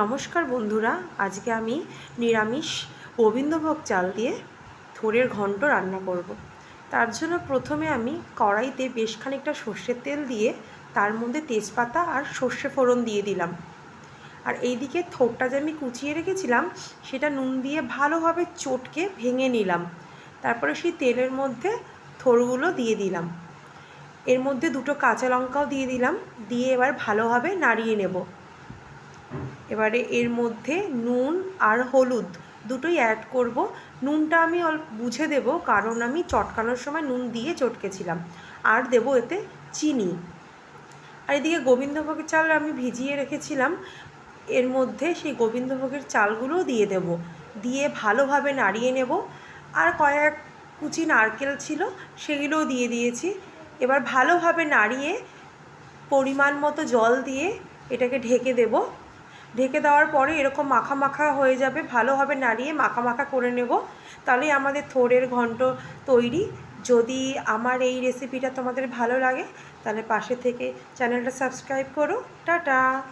নমস্কার বন্ধুরা, আজকে আমি নিরামিষ গোবিন্দভোগ চাল দিয়ে থোরের ঘন্ট রান্না করব। তার জন্য প্রথমে আমি কড়াইতে বেশ খানিকটা সর্ষের তেল দিয়ে তার মধ্যে তেজপাতা আর সর্ষে ফোড়ন দিয়ে দিলাম। আর এইদিকে থোরটা যে আমি কুচিয়ে রেখেছিলাম, সেটা নুন দিয়ে ভালোভাবে চটকে ভেঙে নিলাম। তারপরে সেই তেলের মধ্যে থোরগুলো দিয়ে দিলাম। এর মধ্যে দুটো কাঁচা লঙ্কাও দিয়ে দিলাম, দিয়ে এবার ভালোভাবে নাড়িয়ে নেব। এবারে এর মধ্যে নুন আর হলুদ দুটোই অ্যাড করব। নুনটা আমি অল্প বুঝে দেব কারণ আমি চটকানোর সময় নুন দিয়ে চটকেছিলাম। আর দেব এতে চিনি। আর এদিকে গোবিন্দভোগের চাল আমি ভিজিয়ে রেখেছিলাম। এর মধ্যে সেই গোবিন্দভোগের চালগুলোও দিয়ে দেব। দিয়ে ভালোভাবে নাড়িয়ে নেব। আর কয়েক কুচি নারকেল ছিল সেগুলোও দিয়ে দিয়েছি। এবার ভালোভাবে নাড়িয়ে পরিমাণ মতো জল দিয়ে এটাকে ঢেকে দেব। ঢেকে দেওয়ার পরে এরকম মাখা মাখা হয়ে যাবে ভালোভাবে নাড়িয়ে মাখা মাখা করে নেব। তাহলে আমাদের থোড়ের ঘন্ট তৈরি। যদি আমার এই রেসিপিটা তোমাদের ভালো লাগে, তাহলে পাশে থেকে চ্যানেলটা সাবস্ক্রাইব করো। টাটা!